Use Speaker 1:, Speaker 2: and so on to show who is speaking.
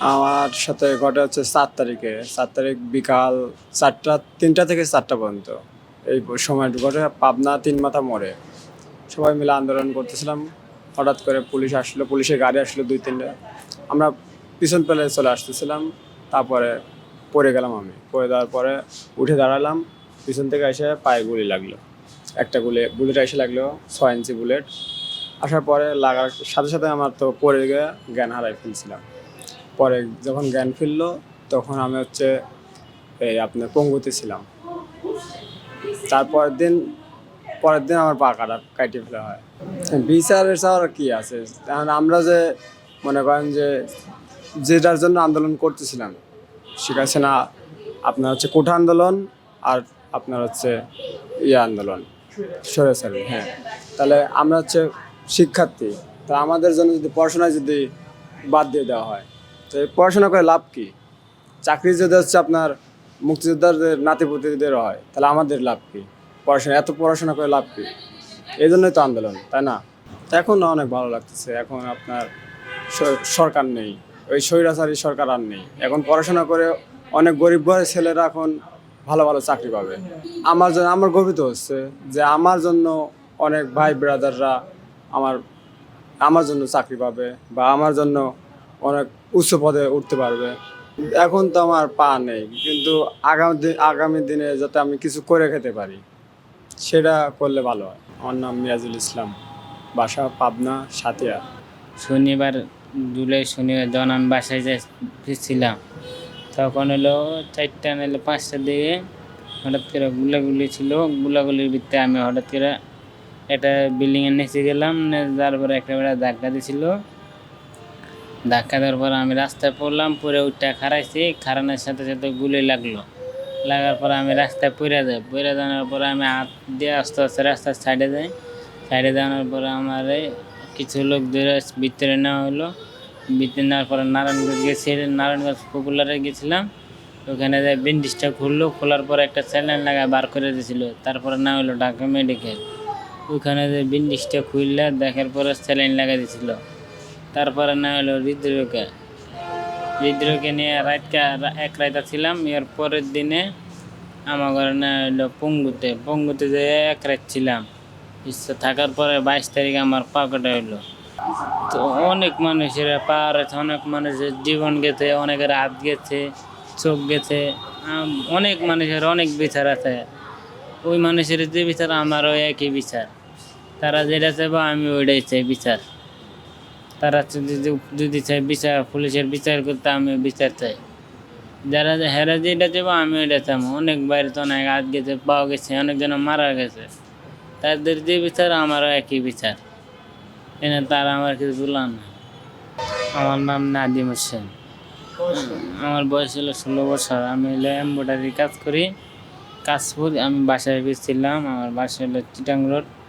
Speaker 1: আমার সাথে ঘটে হচ্ছে সাত তারিখে। সাত তারিখ বিকাল চারটা, তিনটা থেকে চারটা পর্যন্ত। এই সময় ঘটে পাবনা তিন মাথা মোড়ে। সবাই মিলে আন্দোলন করতেছিলাম। হঠাৎ করে পুলিশ আসলো, পুলিশের গাড়ি আসলো দুই, তিনটা। আমরা পিছন পেলে চলে আসতেছিলাম। তারপরে পড়ে গেলাম আমি। পড়ে যাওয়ার পরে উঠে দাঁড়ালাম। পিছন থেকে এসে পায়ে গুলি লাগল। একটা গুলি, বুলেট এসে লাগল, ছয় ইঞ্চি বুলেট। আসার পরে লাগার, সাথে সাথে আমার তো পড়ে গিয়ে জ্ঞান হারাই ফেলছিলাম। পরে যখন জ্ঞান ফিরলো, তখন আমি হচ্ছে এই আপনার পঙ্গুতে ছিলাম। তারপরের দিন, পরের দিন আমার পা কাটা কাটিয়ে ফেলা হয়। বিচারের চাওয়ার কি আছে? কারণ আমরা যে মনে করেন যে যেটার জন্য আন্দোলন করতেছিলাম হচ্ছে না? আপনার হচ্ছে কোঠা আন্দোলন আর আপনার হচ্ছে ইয়ে আন্দোলন, সরে সরেসারি হ্যাঁ। তাহলে আমরা হচ্ছে শিক্ষার্থী, তা আমাদের জন্য যদি পড়াশোনায় যদি বাদ দিয়ে দেওয়া হয় তো পড়াশোনা করে লাভ কি? চাকরি যদি হচ্ছে আপনার মুক্তিযোদ্ধাদের, নাতিপুতিদের হয়, তাহলে আমাদের লাভ কি? পড়াশোনা, এত পড়াশোনা করে লাভ কি? এই জন্যই তো আন্দোলন, তাই না? এখন অনেক ভালো লাগতেছে, এখন আপনার সরকার নেই, ওই স্বৈরাচারী সরকার আর নেই। এখন পড়াশোনা করে অনেক গরিব ঘরের ছেলেরা এখন ভালো ভালো চাকরি পাবে। আমার জন্য, আমার গর্বিত হচ্ছে যে আমার জন্য অনেক ভাই ব্রাদাররা আমার আমার জন্য চাকরি পাবে বা আমার জন্য অনেক উচ্চ পদে উঠতে পারবে। এখন তো আমার পা নেই, কিন্তু আগামী দিন আগামী দিনে যাতে আমি কিছু করে খেতে পারি, সেটা করলে ভালো হয়। আমার নাম মিয়াজুল ইসলাম, বাসা পাবনা, সাতিয়া।
Speaker 2: শনিবার জুলাই শনিবার আমি বাসায় যাই, ফিরছিলাম, তখন হলো চারটা নাহলে পাঁচটার দিকে হঠাৎ করে গুলাগুলি ছিল, গুলাগুলির ভিতরে আমি হঠাৎ করে একটা বিল্ডিংয়ের নিচে গেলাম নে যার পরে একটা বেড়া ধাক্কা দিছিল। ধাক্কা দেওয়ার পর আমি রাস্তায় পড়লাম পরে উঠটা খারাইছি খারানোর সাথে সাথে গুলি লাগল। লাগার পর আমি রাস্তায় পড়ে যাই, পড়ে যাওয়ার পরে আমি হাত দিয়ে আস্তে আস্তে রাস্তার সাইডে যাই। সাইডে যাওয়ার পরে আমার কিছু লোক ধরে ভিতরে নেওয়া হলো। ভিতরে নেওয়ার পরে নারায়ণগঞ্জ গেছি, নারায়ণগঞ্জ পপুলারে গেছিলাম। ওখানে যাই বেন্ডিসটা খুললো, খোলার পরে একটা স্যালাইন লাগায় বার করে দিয়েছিল। তারপরে না হলো ঢাকা মেডিকেল ওখানে যে বেন্ডিসটা খুললে দেখার পরে স্যালাইন লাগাই দিয়েছিল। তারপরে না হলো হৃদরোগে। হৃদরোগে নিয়ে রাতটা এক রাইতা ছিলাম এর পরের দিনে আমার ঘরে না হলো পঙ্গুতে পঙ্গুতে যে এক রাত ছিলাম। থাকার পরে বাইশ তারিখ আমার পা কাটা হইল। তো অনেক মানুষের পা রয়েছে অনেক মানুষের জীবন গেছে, অনেকের হাত গেছে, চোখ গেছে অনেক মানুষের অনেক বিচার আছে। ওই মানুষের যে বিচার, আমারও একই বিচার। তারা যেটা চাইব আমি ওইটাই চাই বিচার। তারা যদি চাই বিচার, পুলিশের বিচার করতে আমি বিচার চাই। যারা যে হেরা যেটা চাইব আমি ওইটা চাইব অনেক বাইরে তো অনেক হাত গেছে পাওয়া গেছে, অনেকজন মারা গেছে। তাদের যে বিচার, আমারও একই বিচার। এনে তারা আমার কিছু বললাম না আমার নাম নাদিম হোসেন। আমার বয়স হলো ষোলো বছর। আমি হলো এম্ব্রয়ডারি কাজ করি। কাজ করি, আমি বাসায় গেছিলাম আমার বাসা হলো চিটাং রোড।